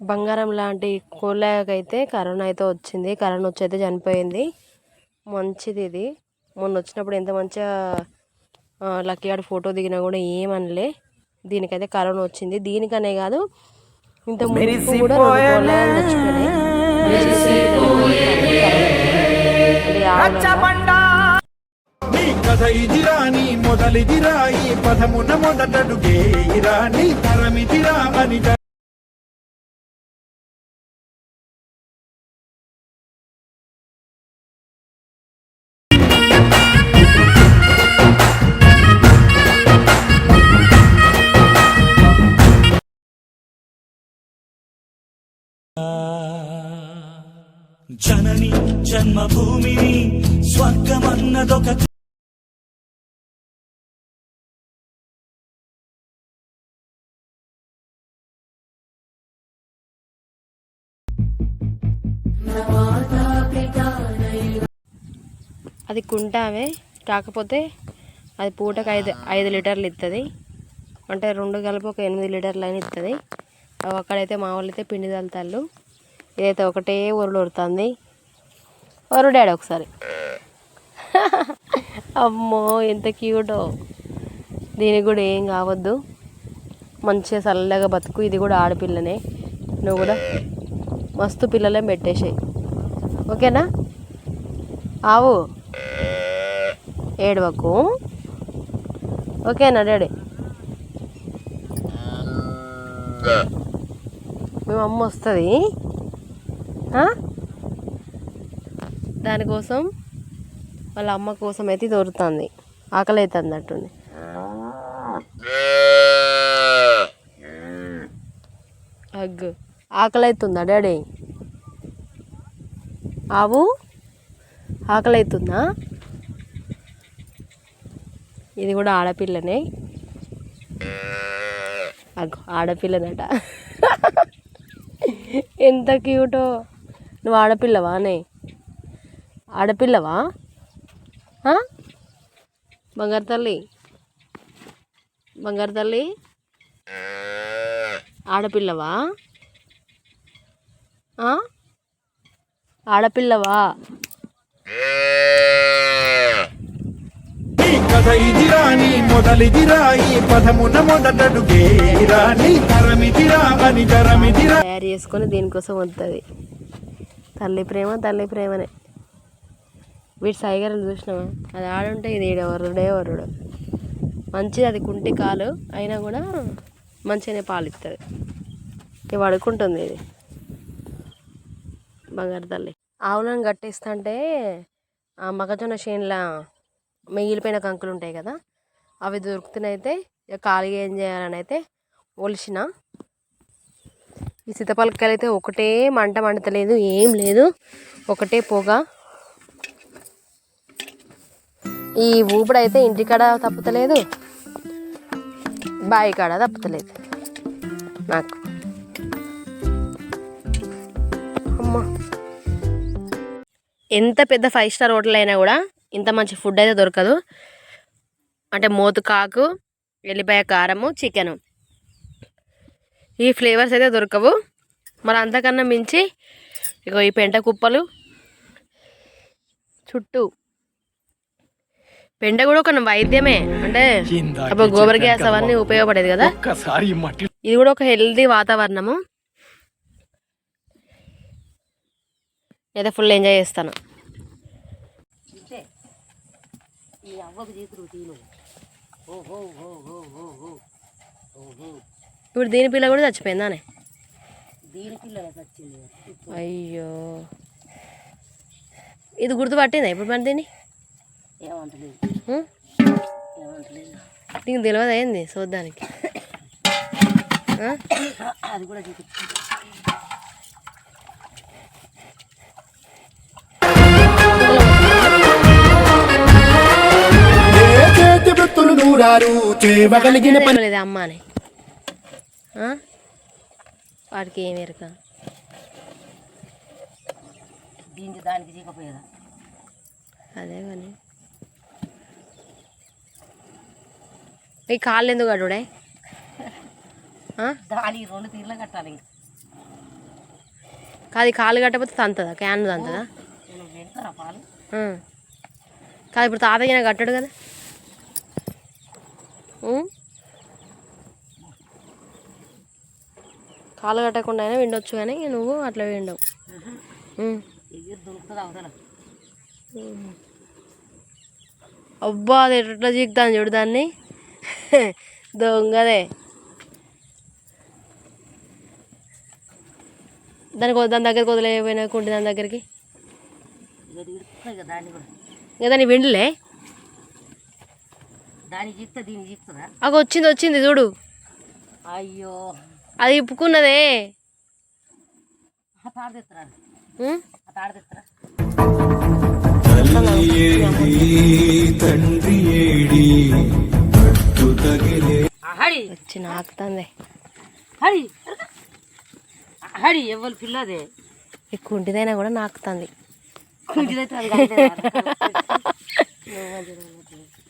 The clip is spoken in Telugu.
బంగారం లాంటి కోళ్ళకైతే కరోనా అయితే వచ్చింది. కరోనా వచ్చి అయితే చనిపోయింది. మంచిది ఇది. మొన్న వచ్చినప్పుడు ఎంత మంచిగా లక్కీ గారు ఫోటో దిగినా కూడా ఏమనలే దీనికైతే కరోనా వచ్చింది. దీనికనే కాదు ఇంత ముందు కూడా రెండు కోళ్ళ చచ్చిపోయినాయి అది ఆవులమ్మ. నీ కథ ఇదిరా నీ మొదలిదిరా ఈ పదమున మొదటడుగే ఇరా నీ తరమిదిరా అని జనని జన్మభూమిని స్వర్గమన్నదొక అది కుంటామే కాకపోతే అది పూటకు ఐదు ఐదు లీటర్లు ఇస్తుంది అంటే రెండు కలిపి ఒక ఎనిమిది లీటర్లు అయినా ఇస్తుంది అక్కడైతే మా వాళ్ళు అయితే పిండి తల్లుతాళ్ళు. ఇదైతే ఒకటే ఊరులు ఉడుతుంది ఒరు డాడీ ఒకసారి. అమ్మో ఎంత క్యూటో. దీనికి కూడా ఏం కావద్దు. మంచిగా చల్లగా బతుకు ఇది కూడా ఆడపిల్లనే. నువ్వు కూడా మస్తు పిల్లలే పెట్టేసాయి. ఓకేనా? ఆవు. ఏడవకు. ఓకేనా డాడీ మేము అమ్మ వస్తుంది. దానికోసం వాళ్ళ అమ్మ కోసం అయితే దొరుకుతుంది. ఆకలి అవుతుంది అట్టుంది అగ్గు ఆకలి అవుతుందా డాడీ? ఆవు? ఆకలి అవుతుందా ఇది కూడా ఆడపిల్లనే. అగ్గో ఆడపిల్లనట. ఎంత క్యూటో? నువ్వు ఆడపిల్లవా ఆడపిల్లవానే ఆడపిల్లవా? బంగారు తల్లి. బంగారు తల్లి. ఆడపిల్లవా? ఆడపిల్లవా? కథ ఇది నీ మొదలిది రాయి పదమున మొదటడుగే ఇరా తయారు చేసుకొని దీనికోసం వస్తుంది తల్లి ప్రేమ తల్లి ప్రేమనే. వీటి సైగరలు చూసినావా? అది ఆడుంటే ఇది ఈడ వరుడే వరుడు. మంచిది అది కుంటి కాలు అయినా కూడా మంచిగానే పాలు ఇస్తుంది ఇవి పడుకుంటుంది ఇది. బంగారు తల్లి. ఆవులను కట్టేస్తుంటే ఆ మగజొన్న చేనులా మిగిలిపోయిన కంకులు ఉంటాయి కదా అవి దొరుకుతున్నాయితే ఇక ఖాళీగా ఏం చేయాలని అయితే ఒలిసిన ఈ సీతాఫలకాయలు అయితే ఒకటే మంట మండతలేదు ఏం లేదు. ఒకటే పొగ. ఈ ఊపిడి అయితే ఇంటికాడ తప్పుతలేదు బావి కాడ తప్పుతలేదు. నాకు. అమ్మా. ఎంత పెద్ద ఫైవ్ స్టార్ హోటల్ అయినా కూడా ఇంత మంచి ఫుడ్ అయితే దొరకదు. అంటే మోతు కాకు ఎల్లిపాయ కారము చికెను ఈ ఫ్లేవర్స్ అయితే దొరకవు. మరి అంతకన్నా మించి ఇగో ఈ పెంట కుప్పలు. చుట్టూ. పెంట కూడా ఒక వైద్యమే. అంటే అప్పుడు గోబర్ గ్యాస్ అవన్నీ ఉపయోగపడేది కదా. ఇది కూడా ఒక హెల్దీ వాతావరణము. అయితే ఫుల్ ఎంజాయ్ చేస్తాను. ఇప్పుడు దీని పిల్ల కూడా చచ్చిపోయిందానే అయ్యో. ఇది గుర్తుపట్టిందా ఇప్పుడు మరి దీన్ని? నీకు తెలియదు ఏంది చూద్దానికి చేతి వాడికి ఏమి ఎరక? దీనికి దానికి చీకపోయేదా? అదే కానీ ఈ కాళ్ళు ఎందుకు కట్టుడే? దాని రెండు తీర్లు కట్టాలి ఇంకా. కాదు కాలు కట్టకపోతే తంతదా? క్యాన్ తంతదా. కాదు ఇప్పుడు తాతయ్య కట్టాడు కదా. కాలు కట్టకుండా అయినా విండొచ్చు కానీ నువ్వు అట్లా విండవు. అబ్బా అది ఎట్లా చీకుతాను చూడు దాన్ని. దొంగదే. దానికి దాని దగ్గరికి వదిలేకపోయినా కుంటి దాని దగ్గరికి? ఇక దాన్ని విండలే. అగ వచ్చింది వచ్చింది చూడు. అయ్యో. అది ఇప్పుకున్నదే. ఆ తాడు తెత్తరా ఉం? ఆ తాడు తెత్తరా తండ్రి ఏడి పట్టు తగిలే. హడి వచ్చి నాకుతుంది. హడి ఎవరు పిల్లదే. ఈ కుంటిదైనా కూడా నాకుతుంది. కుంటిదైతే?